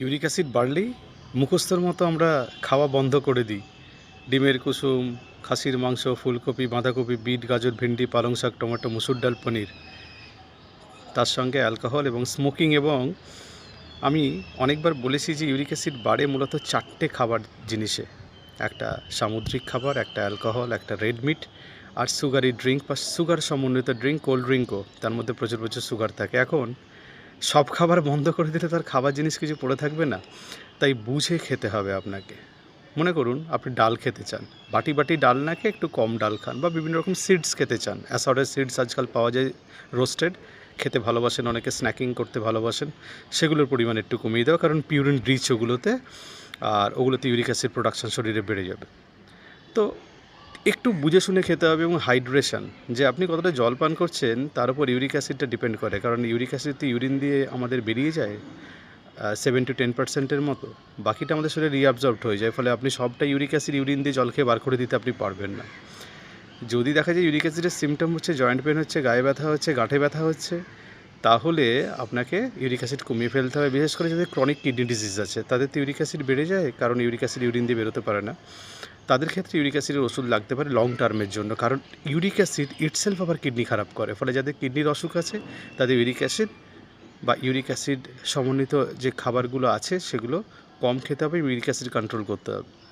Uric acid বাড়লেই মুখস্থর মতো আমরা খাওয়া বন্ধ করে দিই। ডিমের কুসুম, খাসির মাংস, ফুলকপি, বাঁধাকপি, বিট, গাজর, ভেন্ডি, পালং শাক, টমেটো, মুসুর ডাল, পনির। তার সঙ্গে অ্যালকোহল এবং স্মোকিং এবং আমি অনেকবার বলেছি যে ইউরিক অ্যাসিড বাড়ে মূলত চারটে খাবার জিনিসে। একটা সামুদ্রিক খাবার, একটা অ্যালকোহল, একটা রেড মিট আর সুগারি ড্রিঙ্ক বা সুগার সমন্বিত ড্রিঙ্ক, কোল্ড ড্রিঙ্কও। তার মধ্যে প্রচুর প্রচুর সুগার থাকে। এখন সব খাবার বন্ধ করে দিলে তার খাবার জিনিস কিছু পড়ে থাকবে না। তাই বুঝে খেতে হবে আপনাকে। মনে করুন, আপনি ডাল খেতে চান। বাটি বাটি ডাল না খেয়ে একটু কম ডাল খান বা বিভিন্ন রকম সিডস খেতে চান। অ্যাসর্টেড সিডস আজকাল পাওয়া যায় রোস্টেড। খেতে ভালোবাসেন, অনেকে স্ন্যাকিং করতে ভালোবাসেন। সেগুলোর পরিমাণ একটু কমিয়ে দেওয়া, কারণ পিউরিন রিচ ওগুলোতে, আর ওগুলোতে ইউরিক অ্যাসিড প্রোডাকশান শরীরে বেড়ে যাবে। তো একটু বুঝে শুনে খেতে হবে এবং হাইড্রেশন যে আপনি কতটা জল পান করছেন, তার উপর ইউরিক অ্যাসিডটা ডিপেন্ড করে। কারণ ইউরিক অ্যাসিড তো ইউরিন দিয়ে আমাদের বেরিয়ে যায় সেভেন টু টেন পার্সেন্টের মতো। বাকিটা আমাদের শরীরে রিঅ্যাবজর্বড হয়ে যায়, ফলে আপনি সবটা ইউরিক অ্যাসিড ইউরিন দিয়ে জল খেয়ে বার করে দিতে আপনি পারবেন না। যদি দেখা যায় ইউরিক অ্যাসিডের সিমটম হচ্ছে জয়েন্ট পেন হচ্ছে, গায়ে ব্যথা হচ্ছে গাঁঠে ব্যথা হচ্ছে, তাহলে আপনাকে ইউরিক অ্যাসিড কমিয়ে ফেলতে হবে। বিশেষ করে যাদের ক্রনিক কিডনি ডিজিজ আছে, তাদের তো ইউরিক অ্যাসিড বেড়ে যায়, কারণ ইউরিক অ্যাসিড ইউরিন দিয়ে বেরোতে পারে না। তাদের ক্ষেত্রে ইউরিক অ্যাসিডের ওষুধ লাগতে পারে লং টার্মের জন্য। কারণ ইউরিক অ্যাসিড ইটসেলফ আবার কিডনি খারাপ করে, ফলে যাদের কিডনির অসুখ আছে, তাদের ইউরিক অ্যাসিড বা ইউরিক অ্যাসিড সমন্বিত যে খাবারগুলো আছে, সেগুলো কম খেতে হবে ইউরিক অ্যাসিড কন্ট্রোল করতে হবে।